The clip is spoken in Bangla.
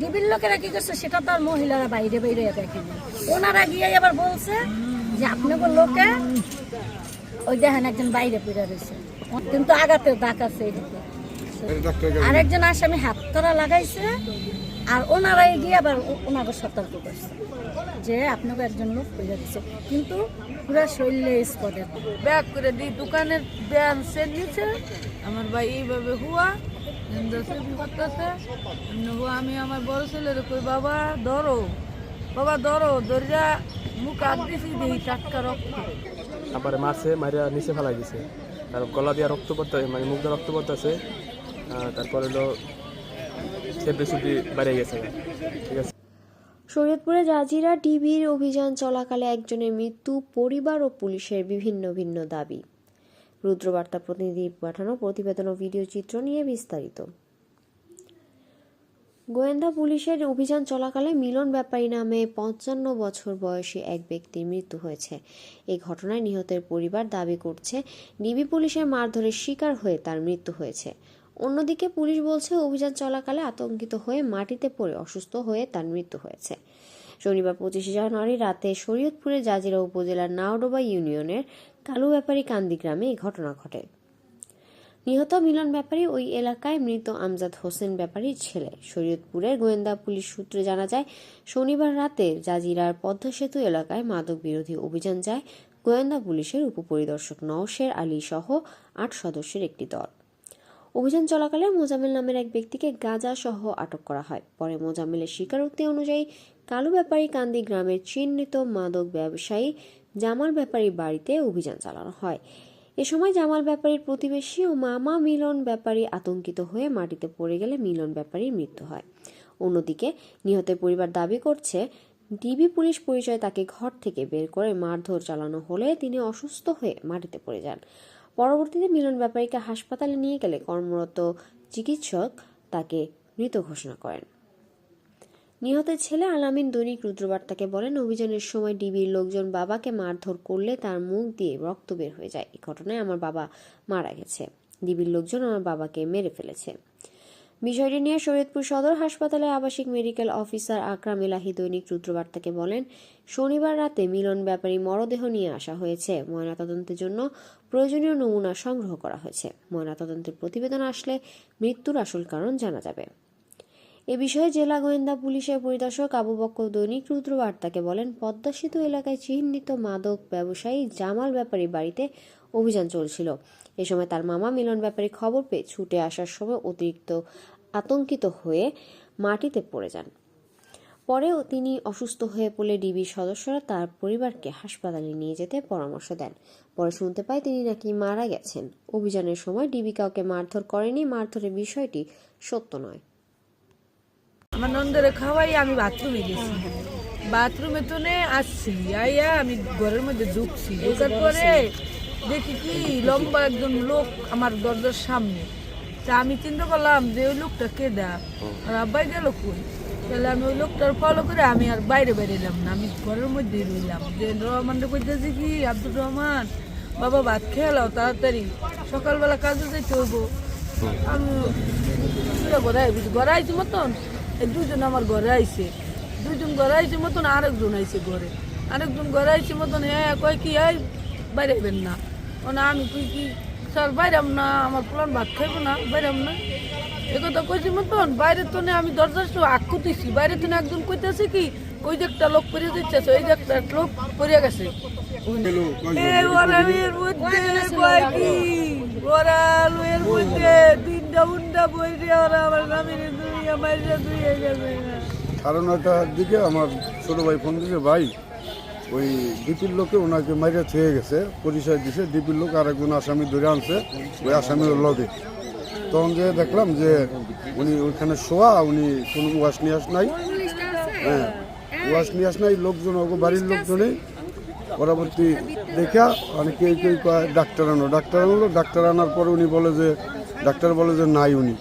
ডিবির লোকেরা কি করছে সেটা তো আর মহিলারা বাইরে বাইরে দেখেনি। ওনারা গিয়ে আবার বলছে যে আপনাকে লোকে ওই দেখেন একজন বাইরে পড়ে রয়েছে। কিন্তু আগাতে দাগ আছে এদিকে। আরেকজন আসামি হাত করা লাগাইছে আর ওনারাই গিয়ে আবার ওনাকে সতর্ক করছে যে আপনাকে একজন লোক পড়ে দিচ্ছে কিন্তু পুরা শরীরে স্পটে ব্যাগ করে দিই দোকানের ব্যান সে নিচে আমার ভাই এইভাবে হুয়া আমি আমার বড় ছেলের কই বাবা ধরো বাবা ধরো দরজা মুখ হাত দিছি দেখি টাটকা রক্ত। তারপরে মারছে মারিয়া নিচে ফেলাই দিছে। তার গলা দিয়ে রক্ত পড়তে মানে মুখ দিয়ে রক্ত পড়তেছে। তারপরে হলো সুপড়ি বাইরে গেছে। ঠিক আছে। শরীয়তপুরে জাজিরা টিভির অভিযান চলাকালে একজনের মৃত্যু পরিবার ও পুলিশের বিভিন্ন ভিন্ন দাবি। রুদ্রবার্তা প্রতিনিধি পাঠানো প্রতিবেদন ও ভিডিও চিত্র নিয়ে বিস্তারিত। গোয়েন্দা পুলিশের অভিযান চলাকালে মিলন ব্যাপারী নামে পঞ্চান্ন বছর বয়সী এক ব্যক্তির মৃত্যু হয়েছে। এই ঘটনায় নিহতের পরিবার দাবি করছে, ডিবি পুলিশের মারধরের শিকার হয়ে তার মৃত্যু হয়েছে। অন্যদিকে পুলিশ বলছে, অভিযান চলাকালে আতঙ্কিত হয়ে মাটিতে পড়ে অসুস্থ হয়ে তার মৃত্যু হয়েছে। শনিবার পঁচিশে জানুয়ারি রাতে শরীয়তপুরের জাজিরা উপজেলার নাওডোবা ইউনিয়নের কালু ব্যাপারী কান্দি গ্রামে এই ঘটনা ঘটে। নিহত মিলন ব্যাপারী ওই এলাকায় মৃত আমজাদ হোসেন ব্যাপারীর ছেলে। শরীয়তপুরের গোয়েন্দা পুলিশ সূত্রে জানা যায়, শনিবার রাতে জাজিরার পদ্মা সেতু এলাকায় মাদক বিরোধী অভিযান যায় গোয়েন্দা পুলিশের উপপরিদর্শক নওশের আলী সহ আট সদস্যের একটি দল। অভিযান চলাকালে মোজামেল নামের এক ব্যক্তিকে গাঁজা সহ আটক করা হয়। পরে মোজামেলের স্বীকারোক্তি অনুযায়ী কালু ব্যাপারী কান্দি গ্রামের চিহ্নিত মাদক ব্যবসায়ী জামাল ব্যাপারীর বাড়িতে অভিযান চালানো হয়। এ সময় জামাল ব্যাপারীর প্রতিবেশী ও মামা মিলন ব্যাপারী আতঙ্কিত হয়ে মাটিতে পড়ে গেলে মিলন ব্যাপারীর মৃত্যু হয়। অন্যদিকে নিহতের পরিবার দাবি করছে, ডিবি পুলিশ পরিচয় তাকে ঘর থেকে বের করে মারধর চালানো হলে তিনি অসুস্থ হয়ে মাটিতে পড়ে যান। পরবর্তীতে মিলন ব্যাপারীকে হাসপাতালে নিয়ে গেলে কর্মরত চিকিৎসক তাকে মৃত ঘোষণা করেন। নিহতের ছেলে আলামিন দৈনিক রুদ্রবার্তাকে বলেন, অভিযানের সময় ডিবির লোকজন বাবাকে মারধর করলে তার মুখ দিয়ে রক্ত বের হয়ে যায়। এই ঘটনায় আমার বাবা মারা গেছে। ডিবির লোকজন আমার বাবাকে মেরে ফেলেছে। বিষয়টি নিয়ে শরীয়তপুর সদর হাসপাতালে আবাসিক মেডিকেল অফিসার আকরাম এলাহি দৈনিক রুদ্রবার্তাকে বলেন, শনিবার রাতে মিলন ব্যাপারী মরদেহ নিয়ে আসা হয়েছে। ময়নাতদন্তের জন্য প্রয়োজনীয় নমুনা সংগ্রহ করা হয়েছে। ময়নাতদন্তের প্রতিবেদন আসলে মৃত্যুর আসল কারণ জানা যাবে। এ বিষয়ে জেলা গোয়েন্দা পুলিশের পরিদর্শক আবু বক্কর দৈনিক রুদ্রবার্তাকে বলেন পদ্মা সেতু এলাকায় চিহ্নিত মাদক ব্যবসায়ী জামাল ব্যাপারী বাড়িতে অভিযান চলছিল। এ সময় তার মামা মিলন ব্যাপারী খবর পেয়ে ছুটে আসার সময় অতিরিক্ত আতঙ্কিত হয়ে মাটিতে পড়ে যান। পরেও তিনি অসুস্থ হয়ে পড়লে ডিবির সদস্যরা তার পরিবারকে হাসপাতালে নিয়ে যেতে পরামর্শ দেন। পরে শুনতে পায় তিনি নাকি মারা গেছেন। অভিযানের সময় ডিবি কাউকে মারধর করেনি, মারধরের বিষয়টি সত্য নয়। আমার নন্দরে খাওয়াই, আমি বাথরুমে গেছি। বাথরুমে তো নে, আসছি। আইয়া আমি ঘরের মধ্যে ঢুকছি। ঢুকার পরে দেখি কি, লম্বা একজন লোক আমার দরজার সামনে। তা আমি চিন্তা করলাম যে ওই লোকটা কে দা? আর আব্বাই গেল কই? তাহলে আমি ওই লোকটার ফলো করে আমি আর বাইরে বাইরে এলাম না। আমি ঘরের মধ্যেই রইলাম। যে রহমানটা কইতেছি কি, আব্দুর রহমান, বাবা ভাত খেলাও তাড়াতাড়ি। সকালবেলা কাজে যেতে হইবো। আমি ঘরে আইছি মতন। এই দুজন আমার ঘরে আইছে। দুজন ঘরে আইছে মতন আরেকজন আইছে ঘরে। আরেকজন ঘরে আইছে মতন হ্যাঁ কয় কি? এই, বাইরে আইবেন না। ও, না, আমি কই কি? স্যার বাইরাম না, আমার প্লান ভাত খাইবো না বাইরাম না। এ কথা কইছি মতন, বাইরে তো আমি দরজার তো আক্কু দিছি বাইরে তো একজন কইতেছে কি, ওই যে একটা লোক পরিয়ে দিচ্ছে ওই যে একটা লোক পরিয়ে গেছে। মধ্যে তিনটা উন্ডা বই দিয়ে ওরা আমার নামের সাড়ে নয়টার দিকে আমার ছোটো ভাই ফোন দিছে, ভাই, ওই ডিপির লোকে ওনাকে মাইরে ছেয়ে গেছে, পরিচয় দিছে, ডিপির লোক আর একজন আসামি ধরে আনছে, ওই আসামির লগে। তখন যে দেখলাম যে উনি ওইখানে শোয়া, উনি কোনো ওয়াশ নিয়ে আস নাই। হ্যাঁ ওয়াশ নিয়ে আস নাই, লোকজন বাড়ির লোকজনেই। পরবর্তী দেখা অনেকে কেউ কয়, ডাক্তার আনো। ডাক্তার আনলো, ডাক্তার আনার পরে উনি বলে যে, ডাক্তার বলে যে, নাই উনি।